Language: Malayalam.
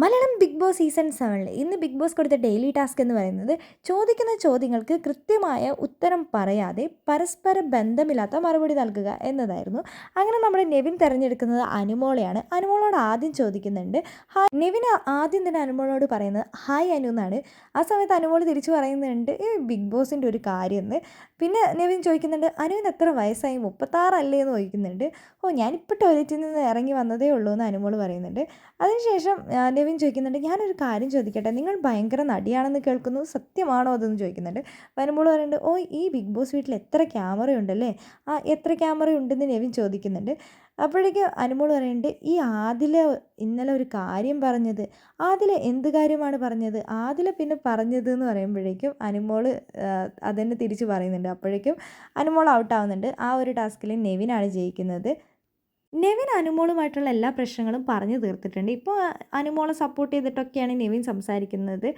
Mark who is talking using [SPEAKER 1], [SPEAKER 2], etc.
[SPEAKER 1] മലയാളം ബിഗ് ബോസ് സീസൺ സെവനിൽ ഇന്ന് ബിഗ് ബോസ് കൊടുത്ത ഡെയിലി ടാസ്ക് എന്ന് പറയുന്നത് ചോദിക്കുന്ന ചോദ്യങ്ങൾക്ക് കൃത്യമായ ഉത്തരം പറയാതെ പരസ്പര ബന്ധമില്ലാത്ത മറുപടി നൽകുക എന്നതായിരുന്നു. അങ്ങനെ നമ്മുടെ നെവിൻ തിരഞ്ഞെടുക്കുന്നത് അനുമോളയാണ്. അനുമോളോട് ആദ്യം ചോദിക്കുന്നുണ്ട് ഹായ് നെവിൻ ആദ്യം തന്നെ അനുമോളോട് പറയുന്നത് ഹായ് അനു എന്നാണ്. ആ സമയത്ത് അനുമോൾ തിരിച്ചു പറയുന്നുണ്ട് ഈ ബിഗ് ബോസിന്റെ ഒരു കാര്യം എന്ന് പിന്നെ നെവിൻ ചോദിക്കുന്നുണ്ട് അനുവിന് എത്ര വയസ്സായി? മുപ്പത്താറല്ലേ? എന്ന് ചോദിക്കുന്നുണ്ട്. ഓ ഞാനിപ്പോൾ ടോയ്ലറ്റിൽ നിന്ന് ഇറങ്ങി വന്നതേ ഉള്ളൂ എന്ന് അനുമോൾ പറയുന്നുണ്ട്. അതിനുശേഷം ആ, നെവിൻ ചോദിക്കുന്നുണ്ട്. ഞാനൊരു കാര്യം ചോദിക്കട്ടെ? നിങ്ങൾ ഭയങ്കര നടിയാണെന്ന് കേൾക്കുന്നു. സത്യമാണോ അതെന്ന് ചോദിക്കുന്നുണ്ട്. വരുമ്പോൾ പറയുന്നുണ്ട് ഓ ഈ ബിഗ് ബോസ് വീട്ടിൽ എത്ര ക്യാമറ ഉണ്ടല്ലേ? ആ എത്ര ക്യാമറ ഉണ്ടെന്ന് നെവിൻ ചോദിക്കുന്നുണ്ട്. അപ്പോഴേക്കും അനുമോൾ പറയുന്നുണ്ട് ഈ ആദില ഇന്നലെ ഒരു കാര്യം പറഞ്ഞത്. ആദില എന്ത് കാര്യമാണ് പറഞ്ഞത്? ആദില പിന്നെ പറഞ്ഞത് എന്ന് പറയുമ്പോഴേക്കും അനുമോൾ അതന്നെ തിരിച്ച് പറയുന്നുണ്ട്. അപ്പോഴേക്കും അനുമോൾ ഔട്ടാവുന്നുണ്ട് ആ ഒരു ടാസ്കിൽ നെവിനാണ് ജയിക്കുന്നത്. നെവിൻ അനുമോളുമായിട്ടുള്ള എല്ലാ പ്രശ്നങ്ങളും പറഞ്ഞു തീർത്തിട്ടുണ്ട്. ഇപ്പോൾ അനുമോളെ സപ്പോർട്ട് ചെയ്തിട്ടൊക്കെയാണ് നെവിൻ സംസാരിക്കുന്നത്.